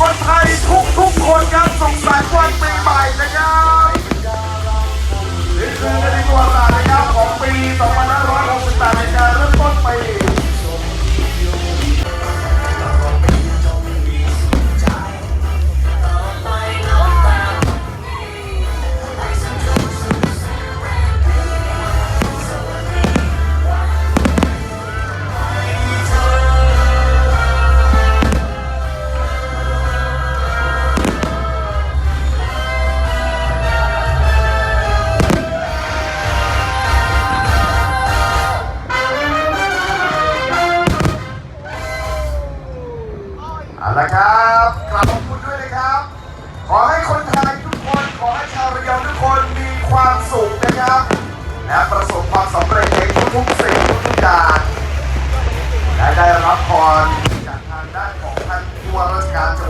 คนไทยทุกๆคนครับส่งสายวันปีใหม่ๆนะครับ เอาละครับกลับขอบคุณด้วยนะครับ ขอให้คนไทยทุกคนขอให้ชาวระยองทุกคนมีความสุขนะครับ และประสบความสำเร็จในทุกๆสิ่งทุกๆอย่างและได้รับพรจากทางด้านของท่านผู้ว่าราชการจังหวัด